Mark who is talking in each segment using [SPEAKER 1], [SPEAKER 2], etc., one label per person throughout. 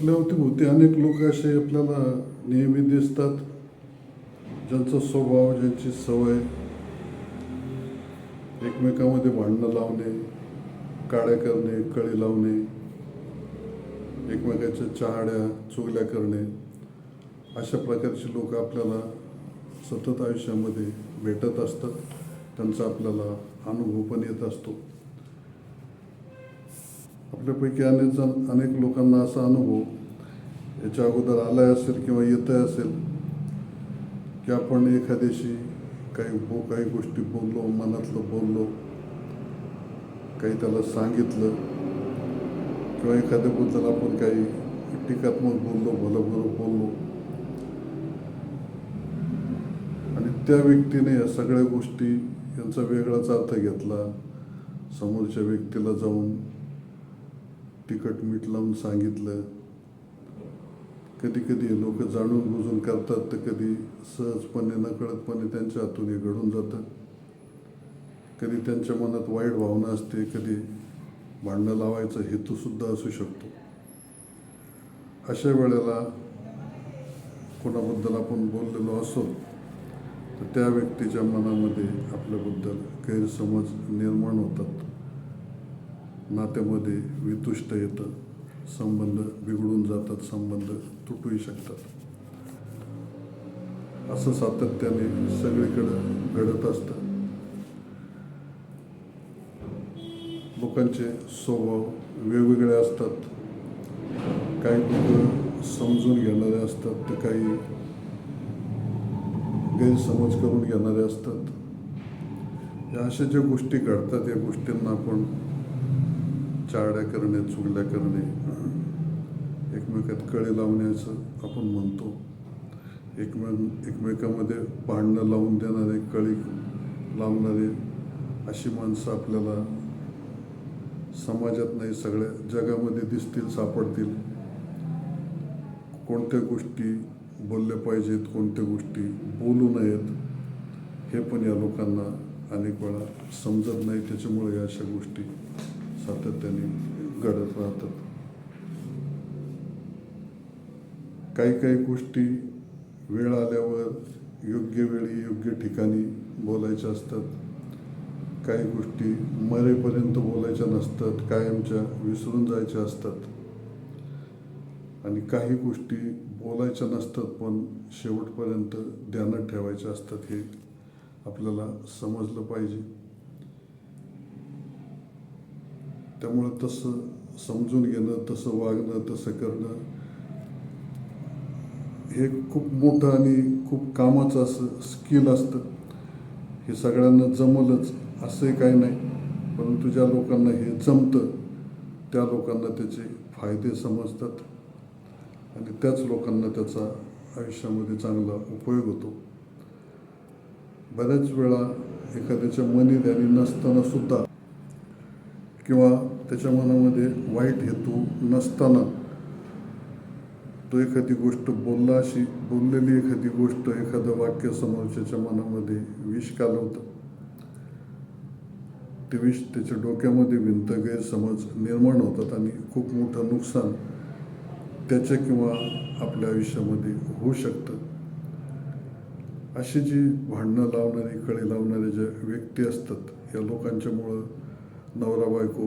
[SPEAKER 1] आपल्या होते. अनेक लोक असे आपल्याला नेहमी दिसतात. ज्यांचा स्वभाव ज्यांची सवय एकमेकामध्ये भांडणं लावणे काड्या करणे कळी लावणे एकमेकाच्या चहाड्या चुगल्या करणे अशा प्रकारची लोक आपल्याला सतत आयुष्यामध्ये भेटत असतात. त्यांचा आपल्याला अनुभव पण येत असतो. आपल्यापैकी अनेक जण अनेक लोकांना असा अनुभव याच्या अगोदर आलाय असेल किंवा येतही असेल की आपण एखाद्याशी काही बो काही गोष्टी बोललो मनातलं बोललो काही त्याला सांगितलं किंवा एखाद्याबद्दल आपण काही टीकात्मक बोललो भलं बोललो. आणि त्या व्यक्तीने या सगळ्या गोष्टी यांचा वेगळाच अर्थ घेतला. समोरच्या व्यक्तीला जाऊन तिखट मीठ लावून सांगितलं. कधी कधी लोक जाणून बुजून करतात तर कधी सहजपणे नकळतपणे त्यांच्या हातून हे घडून जातं. कधी त्यांच्या मनात वाईट भावना असते कधी भांडणं लावायचा हेतूसुद्धा असू शकतो. अशा वेळेला कोणाबद्दल आपण बोललेलो असो तर त्या व्यक्तीच्या मनामध्ये आपल्याबद्दल गैरसमज निर्माण होतात. नात्यामध्ये वितुष्ट येतं. संबंध बिघडून जातात संबंध तुटूही शकतात. असं सातत्याने सगळीकडं घडत असतं. लोकांचे स्वभाव वेगवेगळे असतात. काही लोक समजून घेणारे असतात तर काही गैरसमज करून घेणारे असतात. या अशा ज्या गोष्टी घडतात या गोष्टींना आपण चाड्या करणे चुगल्या करणे एकमेकात कळे लावण्याचं आपण म्हणतो. एकमे एकमेकामध्ये भांडणं लावून देणारे कळी लावणारे अशी माणसं आपल्याला समाजात नाही सगळ्या जगामध्ये दिसतील सापडतील. कोणत्या गोष्टी बोलल्या पाहिजेत कोणत्या गोष्टी बोलू नयेत हे पण या लोकांना अनेक वेळा समजत नाही त्याच्यामुळे या अशा गोष्टी सातत्याने घडत राहतात. काही काही गोष्टी वेळ आल्यावर योग्य वेळी योग्य ठिकाणी बोलायच्या असतात. काही गोष्टी मरेपर्यंत बोलायच्या नसतात कायमच्या विसरून जायच्या असतात. आणि काही गोष्टी बोलायच्या नसतात पण शेवटपर्यंत ध्यानात ठेवायच्या असतात हे आपल्याला समजलं पाहिजे. त्यामुळं तसं समजून घेणं तसं वागणं तसं करणं हे खूप मोठं आणि खूप कामाचं असं स्किल असतं. हे सगळ्यांना जमलंच असंही काही नाही. परंतु ज्या लोकांना हे जमतं त्या लोकांना त्याचे फायदे समजतात. आणि त्याच लोकांना त्याचा आयुष्यामध्ये चांगला उपयोग होतो. बऱ्याच वेळा एखाद्याच्या मनी ध्यानी नसताना सुद्धा किंवा त्याच्या मनामध्ये वाईट हेतू नसताना तो एखादी गोष्ट बोलला अशी बोललेली एखादी गोष्ट एखादं वाक्य समोरच्याच्या मनामध्ये विष कालवतं. ते विष त्याच्या डोक्यामध्ये भिंत गैरसमज निर्माण होतात आणि खूप मोठं नुकसान त्याच्या किंवा आपल्या आयुष्यामध्ये होऊ शकतं. अशी जी भांडणं लावणारी कळी लावणारे ज्या व्यक्ती असतात या लोकांच्यामुळं नवरा बायको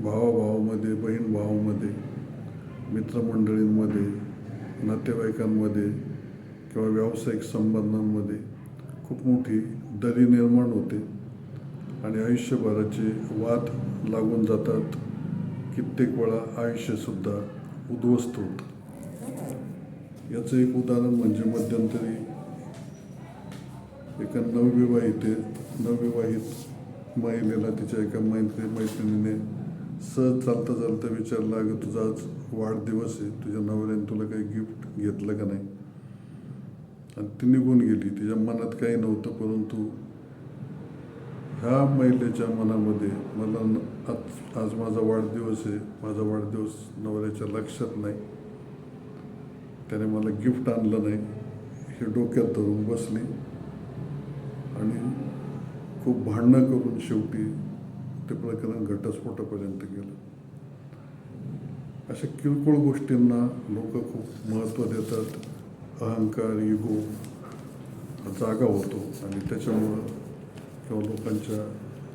[SPEAKER 1] भावाभावामध्ये बहीण भावामध्ये मित्रमंडळींमध्ये नातेवाईकांमध्ये किंवा व्यावसायिक संबंधांमध्ये खूप मोठी दरी निर्माण होते आणि आयुष्यभराचे वाद लागून जातात. कित्येक वेळा आयुष्यसुद्धा उद्ध्वस्त होतं. याचं एक उदाहरण म्हणजे मध्यंतरी एका नवविवाहिते नवविवाहित महिलेला तिच्या एका मैत्री मैत्रिणीने सहज चालता चालता विचारला अगं तुझा आज वाढदिवस आहे. तुझ्या नवऱ्याने तुला काही गिफ्ट घेतलं का नाही? आणि ती निघून गेली. तिच्या मनात काही नव्हतं परंतु ह्या महिलेच्या मनामध्ये मला न- आज आज माझा वाढदिवस आहे. माझा वाढदिवस नवऱ्याच्या लक्षात नाही. त्याने मला गिफ्ट आणलं नाही. हे डोक्यात धरून बसली. आणि खूप भांडणं करून शेवटी ते प्रकरण घटस्फोटापर्यंत गेलं. अशा किरकोळ गोष्टींना लोक खूप महत्त्व देतात. अहंकार इगो जागा होतो आणि त्याच्यामुळं किंवा लोकांच्या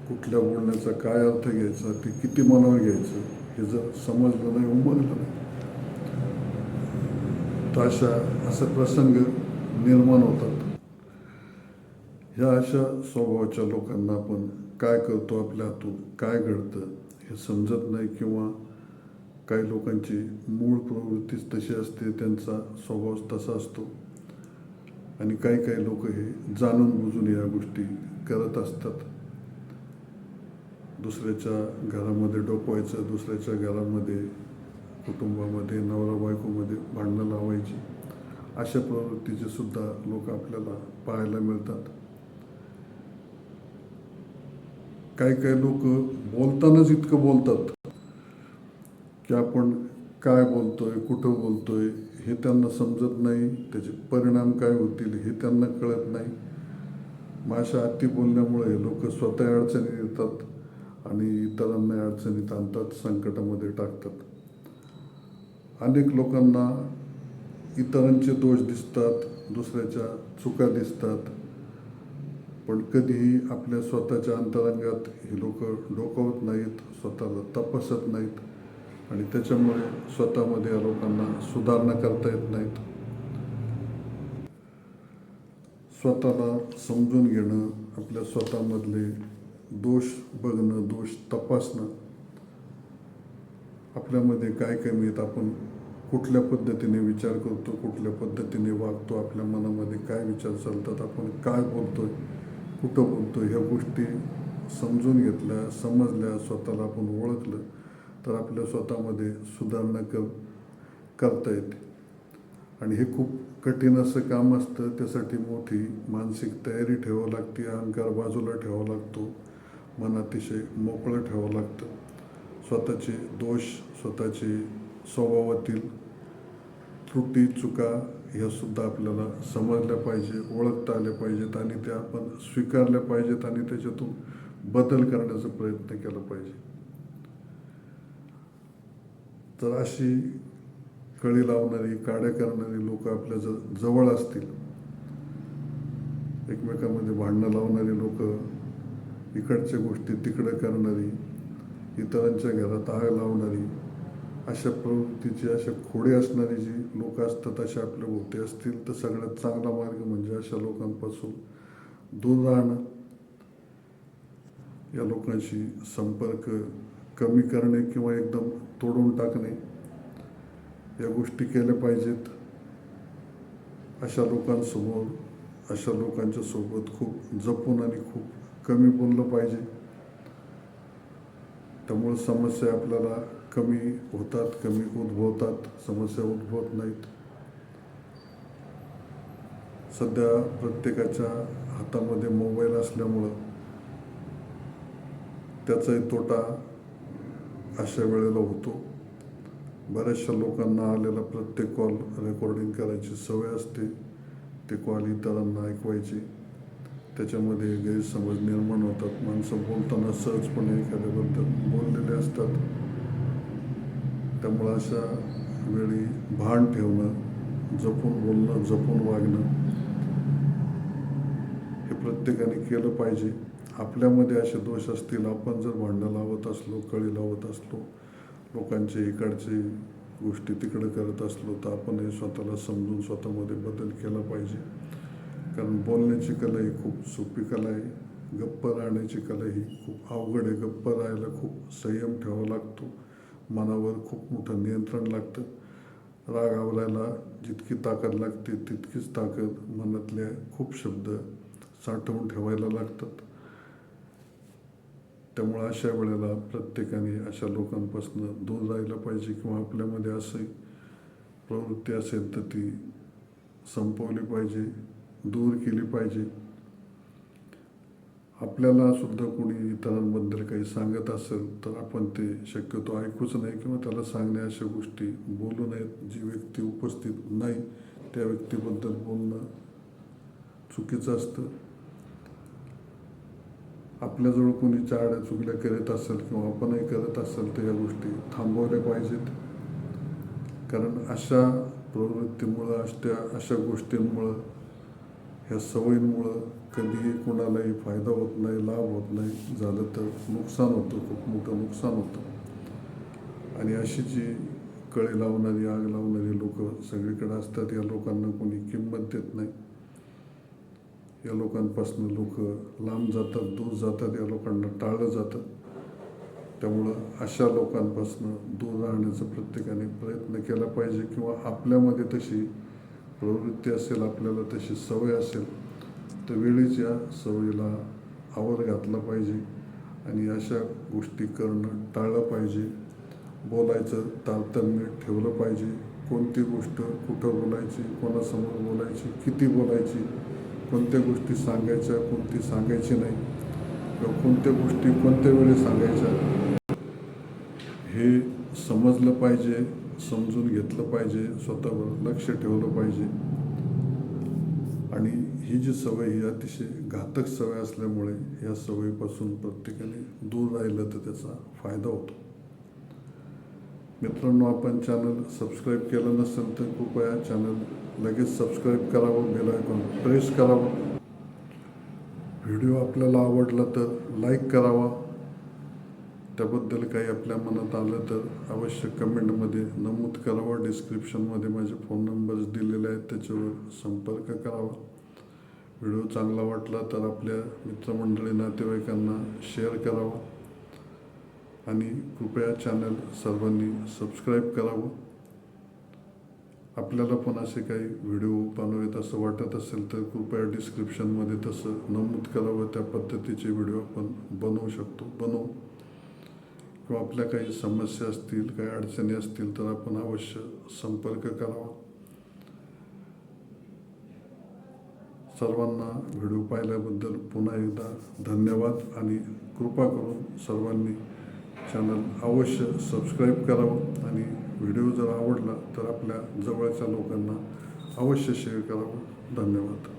[SPEAKER 1] कुठल्या बोलण्याचा काय अर्थ घ्यायचा ते किती मनावर घ्यायचं हे जर समजलं नाही उमगलं नाही. तर अशा असे प्रसंग निर्माण होतात. ह्या अशा स्वभावाच्या लोकांना आपण काय करतो आपल्या हातून? काय घडतं? हे समजत नाही किंवा काही लोकांची मूळ प्रवृत्तीच तशी असते त्यांचा स्वभाव तसा असतो. आणि काही काही लोक हे जाणून बुजून या गोष्टी करत असतात. दुसऱ्याच्या घरामध्ये डोकवायचं दुसऱ्याच्या घरामध्ये कुटुंबामध्ये नवरा बायकोमध्ये भांडणं लावायची. अशा प्रवृत्तीचे सुद्धा लोक आपल्याला पाहायला मिळतात. काही काही लोक बोलतानाच इतकं बोलतात की आपण काय बोलतोय कुठं बोलतोय हे त्यांना समजत नाही त्याचे परिणाम काय होतील हे त्यांना कळत नाही. माझ्या अति बोलण्यामुळे लोक स्वतः अडचणीत येतात आणि इतरांना अडचणीत आणतात संकटामध्ये टाकतात. अनेक लोकांना इतरांचे दोष दिसतात दुसऱ्याच्या चुका दिसतात. पण कधीही आपल्या स्वतःच्या अंतरंगात ही लोक डोकावत नाहीत स्वतःला तपासत नाहीत आणि त्याच्यामुळे स्वतःमध्ये या लोकांना सुधारणा करता येत नाहीत. स्वतःला समजून घेणं आपल्या स्वतःमधले दोष बघणं दोष तपासणं आपल्यामध्ये काय कमी आहेत आपण कुठल्या पद्धतीने विचार करतो कुठल्या पद्धतीने वागतो आपल्या मनामध्ये काय विचार चालतात आपण काय बोलतोय कुठं बोलतो ह्या गोष्टी समजून घेतल्या समजल्या स्वतःला आपण ओळखलं तर आपल्या स्वतःमध्ये सुधारणा क करता येते. आणि हे खूप कठीण असं काम असतं त्यासाठी मोठी मानसिक तयारी ठेवावं लागते अहंकार बाजूला ठेवावा लागतो मन अतिशय मोकळं ठेवावं लागतं. स्वतःचे दोष स्वतःचे स्वभावातील त्रुटी चुका ह्या सुद्धा आपल्याला समजल्या पाहिजे ओळखता आल्या पाहिजेत आणि त्या आपण स्वीकारल्या पाहिजेत आणि त्याच्यातून बदल करण्याचा प्रयत्न केला पाहिजे. तर अशी कळी लावणारी काड्या करणारी लोक आपल्या ज जवळ असतील. एकमेकांमध्ये भांडणं लावणारी लोक इकडच्या गोष्टी तिकडं करणारी इतरांच्या घरात आग लावणारी अशा प्रवृत्तीचे अशा खोडे असणारी जी लोक असतात अशा आपल्या भोवते असतील तर सगळ्यात चांगला मार्ग म्हणजे अशा लोकांपासून दूर राहणं. या लोकांशी संपर्क कमी करणे किंवा एकदम तोडून टाकणे या गोष्टी केल्या पाहिजेत. अशा लोकांसमोर अशा लोकांच्या सोबत खूप जपून आणि खूप कमी बोललं पाहिजे. त्यामुळे समस्या आपल्याला कमी होतात कमी उद्भवतात समस्या उद्भवत नाहीत. सध्या प्रत्येकाच्या हातामध्ये मोबाईल असल्यामुळं त्याचाही तोटा अशा वेळेला होतो. बऱ्याचशा लोकांना आलेला प्रत्येक कॉल रेकॉर्डिंग करायची सवय असते. ते कॉल इतरांना ऐकवायचे. त्याच्यामध्ये गैरसमज निर्माण होतात. माणसं बोलताना सहजपणे एखाद्याबद्दल बोललेले असतात. त्यामुळं अशा वेळी भान ठेवणं जपून बोलणं जपून वागणं हे प्रत्येकाने केलं पाहिजे. आपल्यामध्ये असे दोष असतील आपण जर भांडणं लावत असलो कळी लावत असलो लोकांचे इकडचे गोष्टी तिकडं करत असलो तर आपण हे स्वतःला समजून स्वतःमध्ये बदल केला पाहिजे. कारण बोलण्याची कला ही खूप सोपी कला आहे. गप्प राहण्याची कला ही खूप अवघड आहे. गप्प राहायला खूप संयम ठेवावा लागतो. मनावर खूप मोठं नियंत्रण लागतं. राग आवरायला जितकी ताकद लागते तितकीच ताकद मनातल्या खूप शब्द साठवून ठेवायला लागतात. त्यामुळं अशा वेळेला प्रत्येकाने अशा लोकांपासून दूर राहायला पाहिजे किंवा आपल्यामध्ये असे प्रवृत्ती असेल तर ती संपवली पाहिजे दूर केली पाहिजे. आपल्याला सुद्धा कोणी इतरांबद्दल काही सांगत असेल तर आपण ते शक्यतो ऐकूच नाही किंवा त्याला सांगणे अशा गोष्टी बोलू नयेत. जी व्यक्ती उपस्थित नाही त्या व्यक्तीबद्दल बोलणं चुकीचं असतं. आपल्याजवळ कोणी चाड्या चुकल्या करत असेल किंवा आपणही करत असेल तर या गोष्टी थांबवल्या पाहिजेत. कारण अशा प्रवृत्तीमुळं अशा अशा गोष्टींमुळं ह्या सवयींमुळं कधीही कोणालाही फायदा होत नाही लाभ होत नाही. झालं तर नुकसान होतं खूप मोठं नुकसान होतं. आणि अशी जी कळे लावणारी आग लावणारी लोक सगळीकडे असतात या लोकांना कोणी किंमत देत नाही. या लोकांपासून लोक लांब जातात दूर जातात या लोकांना टाळलं जातं. त्यामुळं अशा लोकांपासून दूर राहण्याचा प्रत्येकाने प्रयत्न केला पाहिजे किंवा आपल्यामध्ये तशी प्रवृत्ती असेल आपल्याला तशी सवय असेल तर वेळीच या सवयीला आवर घातला पाहिजे आणि अशा गोष्टी करणं टाळलं पाहिजे. बोलायचं तारतम्य ठेवलं पाहिजे. कोणती गोष्ट कुठं बोलायची कोणासमोर बोलायची किती बोलायची कोणत्या गोष्टी सांगायच्या कोणती सांगायची नाही किंवा कोणत्या गोष्टी कोणत्या वेळी सांगायच्या हे समजलं पाहिजे. समजून घेतलं पाहिजे स्वतःवर लक्ष ठेवलं पाहिजे. आणि ही जी सवय ही अतिशय घातक सवय असल्यामुळे या सवयीपासून प्रत्येकाने दूर राहिलं तर त्याचा फायदा होतो. मित्रांनो आपण चॅनल सबस्क्राईब केलं नसेल तर कृपया चॅनल लगेच सबस्क्राईब करावं बेल आयकॉन प्रेस करावं. व्हिडिओ आपल्याला आवडला तर लाईक करावा. त्याबद्दल काही आपल्या मनात आलं तर अवश्य कमेंटमध्ये नमूद करावं. डिस्क्रिप्शनमध्ये माझे फोन नंबर्स दिलेले आहेत त्याच्यावर संपर्क करावा. व्हिडिओ चांगला वाटला तर आपल्या मित्रमंडळी नातेवाईकांना शेअर करावा. आणि कृपया चॅनल सर्वांनी सबस्क्राईब करावं. आपल्याला पण असे काही व्हिडिओ बनवेत असं वाटत असेल तर कृपया डिस्क्रिप्शनमध्ये तसं नमूद करावं. त्या पद्धतीचे व्हिडिओ आपण बनवू शकतो. बनवू. किंवा आपल्या काही समस्या असतील काही अडचणी असतील तर आपण अवश्य संपर्क करावा. सर्वांना व्हिडिओ पाहिल्याबद्दल पुन्हा एकदा धन्यवाद आणि कृपा करून सर्वांनी चॅनल अवश्य सबस्क्राईब करावं आणि व्हिडिओ जर आवडला तर आपल्या जवळच्या लोकांना अवश्य शेअर करावं. धन्यवाद.